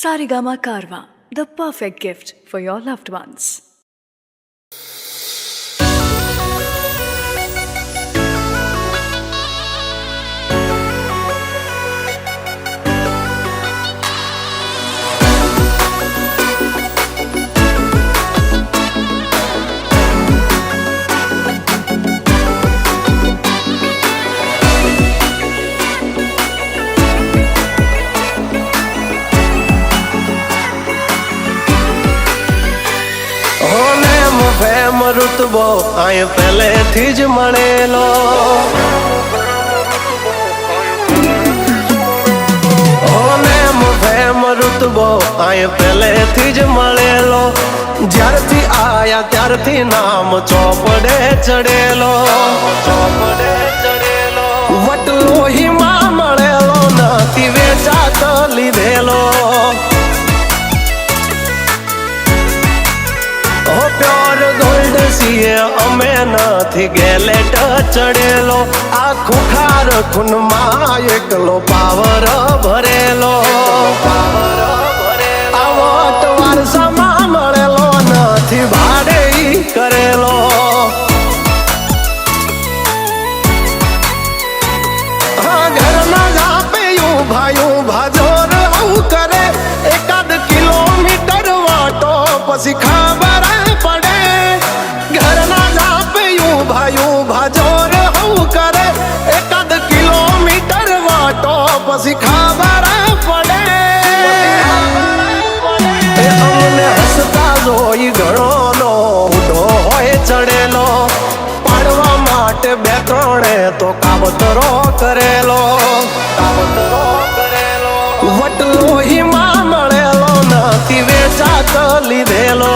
Sarigama Karwa, the perfect gift for your loved ones. ઋતબો આય પહેલેથી જ મળેલો રૂતબો આય પહેલેથી જ મળેલો જ્યારથી આયા ત્યારથી નામ ચોપડે ચડેલો. ચોપડે ચડેલો વટલો હિમા મળેલો નથી વેચાતો લીધેલો અમે નથી ગેલેટ ચડેલો. આખું ખાર ખૂનમાં એકલો પાવર ભરેલો. ભરેલો સમા નથી ભાડે કરેલો. ઘરના જાપે ભાયું ભાજોર કરે. એકાદ કિલોમીટર વાટો, પછી ખબર પછી પડે. અમને હસતા જોઈ ઘણો નો ઉડો હોય ચડેલો. પાડવા માટે બે ત્રણે તો કાવતરો કરેલો. કાવતરો વટલો હિમા મળેલો નથી વેચાત લીધેલો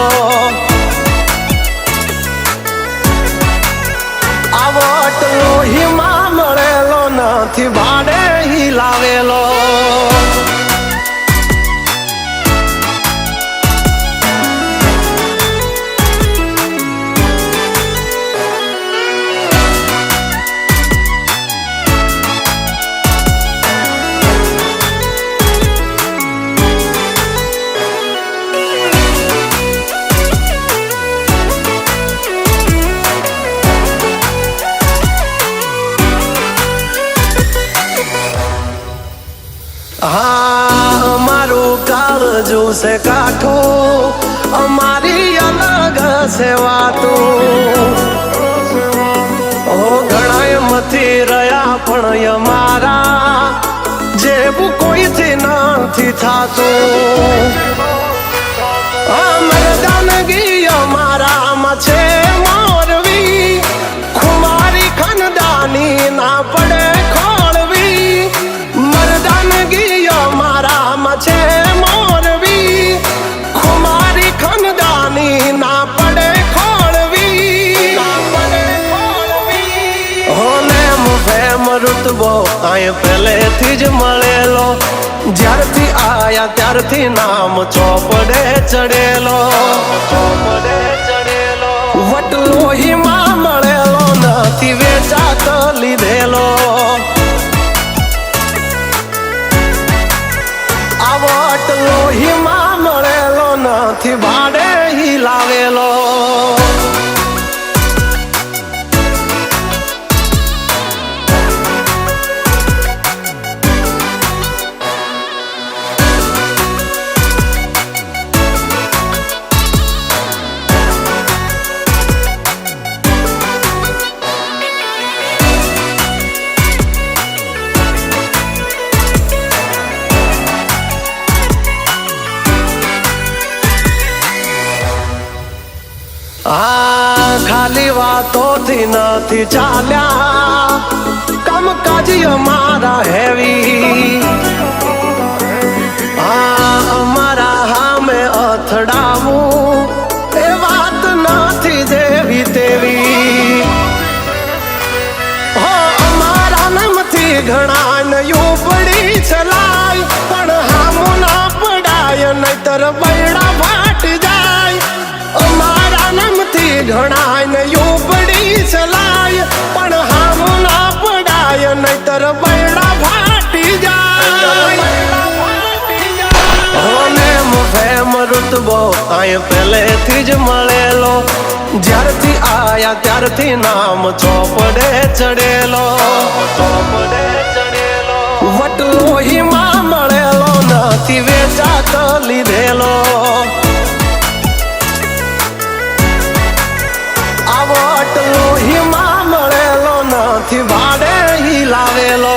કાળજું છે કાઠું અમારી અલગ છે વાતું ઓ ઘણાય મથી રહ્યા પણ અમારા જેવું કોઈથી નથી થાતું જ્યારથી આયા ત્યારથી નામ ચોપડે ચડેલો. ચોપડે ચડેલો વટલો હિમા મળેલો, નથી વેચાતો લીધેલો. આ વટલો હિમા મળેલો, નથી ભાડે હી આ ખાલી વાતોથી નથી ચાલ્યા. કામકાજ અમારા હેવી. આ અમારા હામે અથડાવું. એ વાત નથી દેવી તેવી. હો, અમારા નામથી ઘણા નયું પડી ચલાય. પણ હામો ના પડાય, નહીતર બૈડા નામથી ઘણા નયું ચલાય, પણ હામો ના પડાય, નહીતર બૈડા ફાટી જાય. રુતબો આય પહેલેથી જ મળેલો, જ્યારથી આયા ત્યારથી નામ ચોપડે ચડેલો. ચોપડે ચડેલો વટલો હિમા મળેલો, નથી વેચાત લીધેલો. હાથ વાડે લાવેલો